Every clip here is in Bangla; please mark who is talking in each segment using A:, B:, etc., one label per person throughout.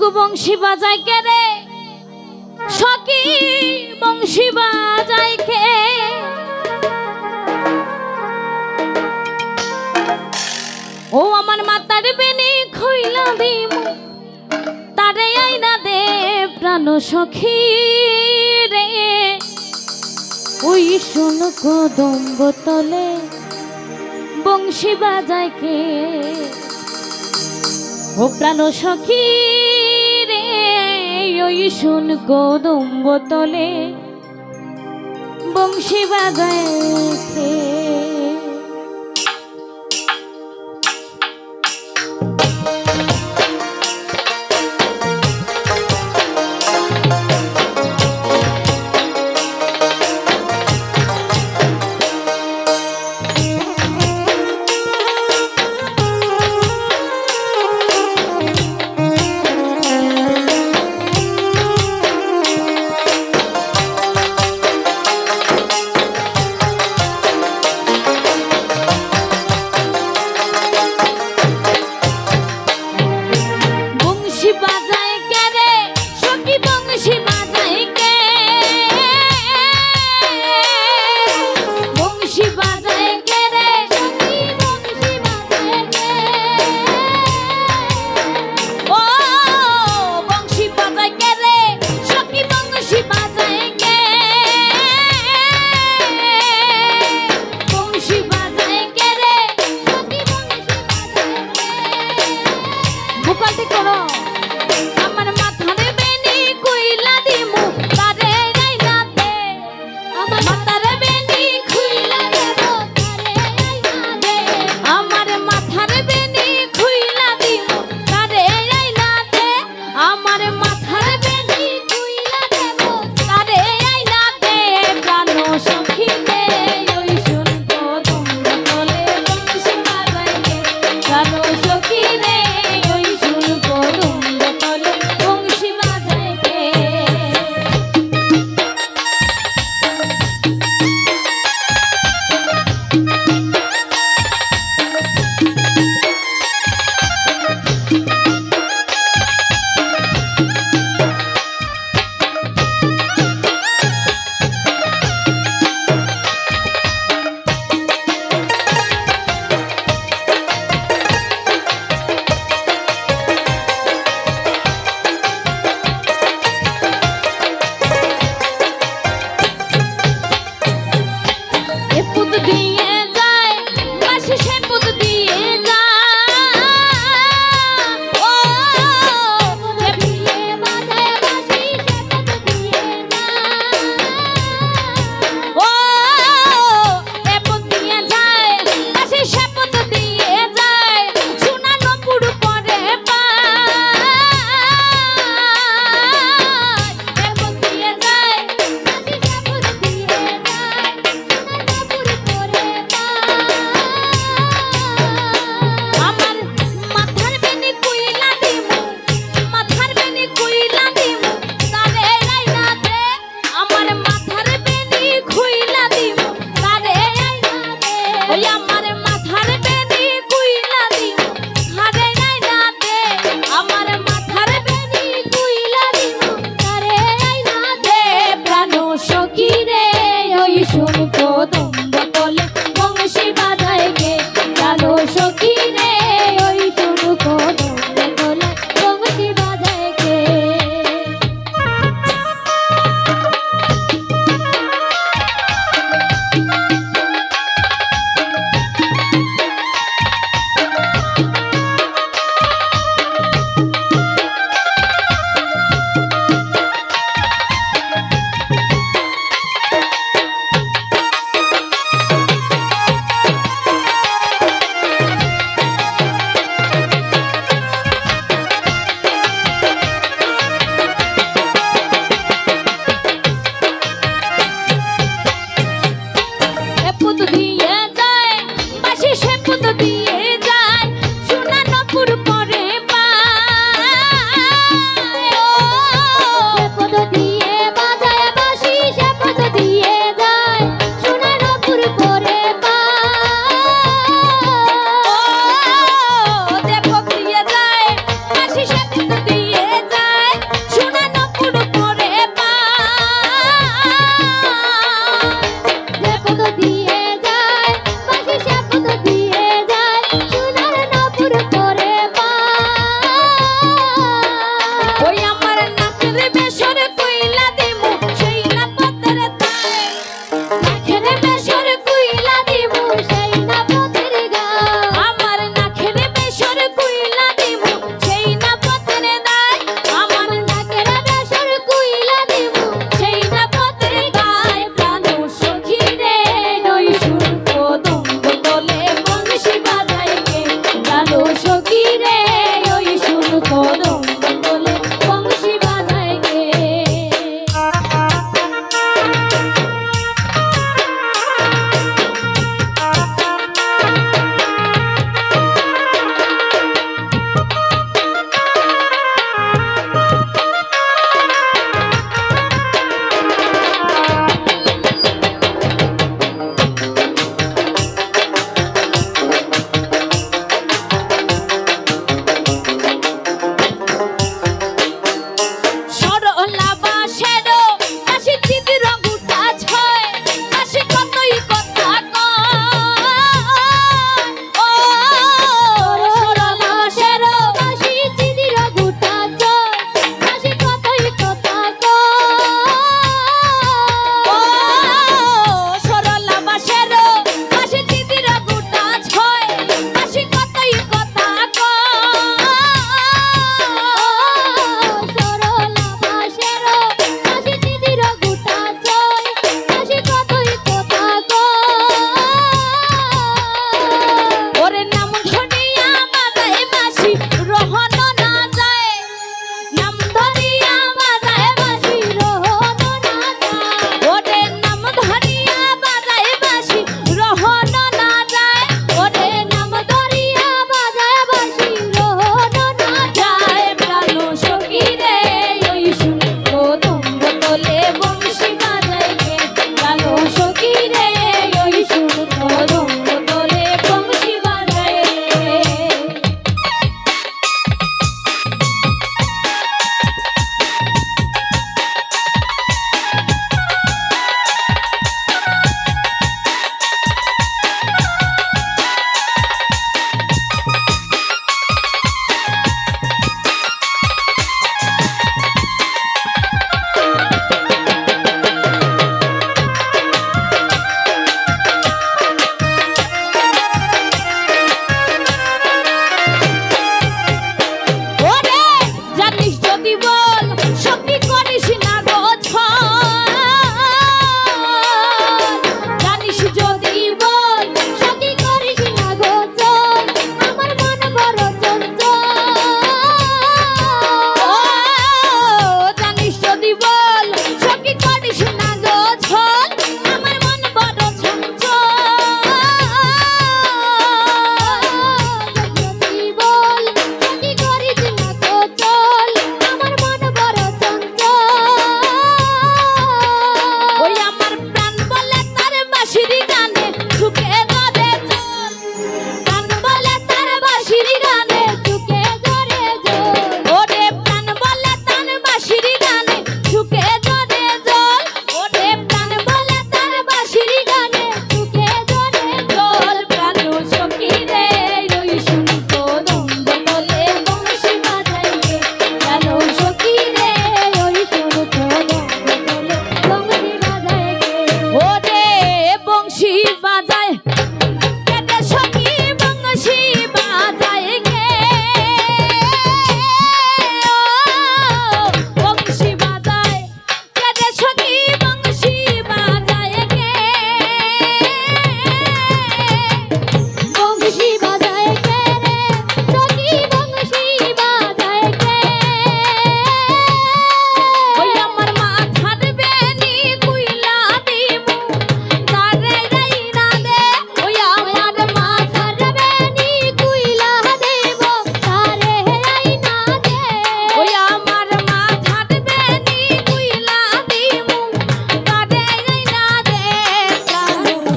A: ওগো বংশী বাজায় কে রে? সখী বংশী বাজায় কে? ও আমার মাতার বেনি খইলা দিম তারে আইনা দে প্রাণ সখী রে। ওই শোন কদম্ব তলে বংশী বাজায় কে? ও প্রাণ সখী শুন কদম্ব তলে বংশী বাজায়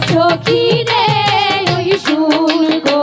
A: সখী রে ওই শুনগো